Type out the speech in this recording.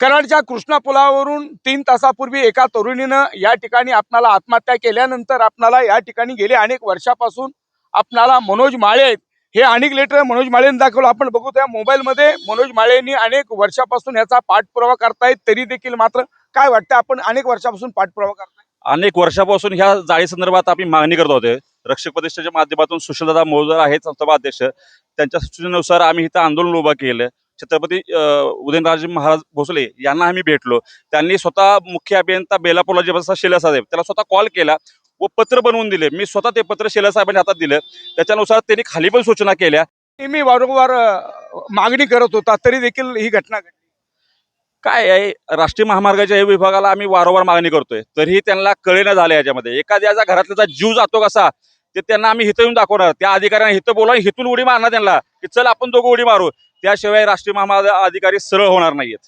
कराडच्या कृष्णा पुलावरून तीन तासापूर्वी एका तरुणीनं या ठिकाणी आपणाला आत्महत्या केल्यानंतर आपणाला या ठिकाणी गेले. अनेक वर्षापासून आपणाला मनोज माळे आहेत. हे अनेक लेटर मनोज माळेंनी दाखवलं. आपण बघू त्या मोबाईलमध्ये मनोज माळेंनी अनेक वर्षापासून याचा पाठपुरावा करतायत तरी देखील मात्र काय वाटतं आपण अनेक वर्षापासून पाठपुरावा करताय अनेक वर्षापासून ह्या जाळी संदर्भात आम्ही मागणी करत होते. रक्षक प्रतिष्ठाच्या माध्यमातून सुशीलदादा मोजर आहेत संस्थापक अध्यक्ष. त्यांच्या सूचनेनुसार आम्ही इथं आंदोलन उभं केलं. छत्रपती उदयनराजे महाराज भोसले यांना आम्ही भेटलो. त्यांनी स्वतः मुख्य अभियंता बेलापूरला जे बसतात शेला साहेब त्याला स्वतः कॉल केला व पत्र बनवून दिले. मी स्वतः ते पत्र शेला साहेबांच्या हातात दिलं. त्याच्यानुसार त्यांनी खाली पण सूचना केल्या. मी वारंवार मागणी करत होता तरी देखील ही घटना घडली. काय आहे? राष्ट्रीय महामार्गाच्या या विभागाला आम्ही वारंवार मागणी करतोय. तरीही त्यांना कळेना झालं याच्यामध्ये. एखाद्याचा घरातल्याचा जीव जातो कसा? ते त्यांना आम्ही हिथं येऊन दाखवणार त्या अधिकाऱ्यांना हिथं बोला हिथून उडी मारणार त्यांना. की चल आपण दोघं उडी मारू. त्याशिवाय राष्ट्रीय महामार्ग अधिकारी सरळ होणार नाहीयेत.